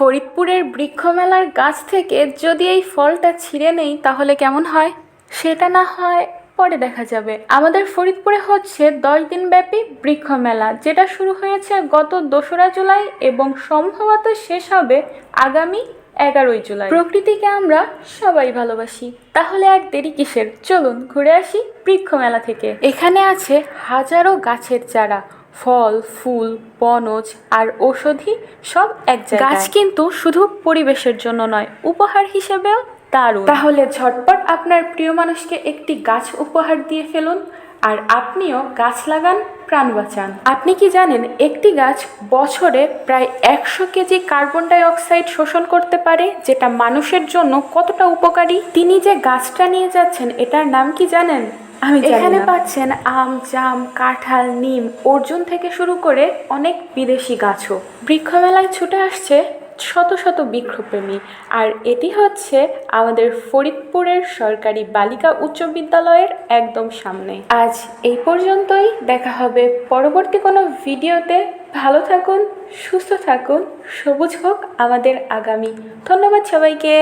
ফরিদপুরের বৃক্ষমেলার গাছ থেকে যদি এই ফলটা ছিঁড়ে নেই, তাহলে কেমন হয়? সেটা না হয় পরে দেখা যাবে। আমাদের ফরিদপুরে হচ্ছে দশ দিনব্যাপী বৃক্ষ মেলা যেটা শুরু হয়েছে গত দোসরা জুলাই এবং সম্ভবত শেষ হবে আগামী এগারোই জুলাই। প্রকৃতিকে আমরা সবাই ভালোবাসি। তাহলে আর দেরি কিসের? চলুন ঘুরে আসি বৃক্ষমেলা থেকে। এখানে আছে হাজারো গাছের চারা। ফল ফুল বনজ আর ঔষধি সব এক জায়গায়। গাছ কিন্তু শুধু পরিবেশের জন্য নয় উপহার হিসেবেও দারুণ। তাহলে ঝটপট আপনার প্রিয় মানুষকে একটি গাছ উপহার দিয়ে ফেলুন আর আপনিও গাছ লাগান প্রাণ বাঁচান। আপনি কি জানেন একটি গাছ বছরে প্রায় একশো কেজি কার্বন ডাই অক্সাইড শোষণ করতে পারে যেটা মানুষের জন্য কতটা উপকারী? তিনি যে গাছটা নিয়ে যাচ্ছেন এটার নাম কি জানেন? এখানে পাচ্ছেন আম জাম কাঁঠাল নিম অর্জুন থেকে শুরু করে অনেক বিদেশি গাছও। বৃক্ষমেলায় ছুটে আসছে শত শত বৃক্ষপ্রেমী আর এটি হচ্ছে আমাদের ফরিদপুরের সরকারি বালিকা উচ্চ বিদ্যালয়ের একদম সামনে। আজ এই পর্যন্তই। দেখা হবে পরবর্তী কোনো ভিডিওতে। ভালো থাকুন সুস্থ থাকুন সবুজ হোক আমাদের আগামী। ধন্যবাদ সবাইকে।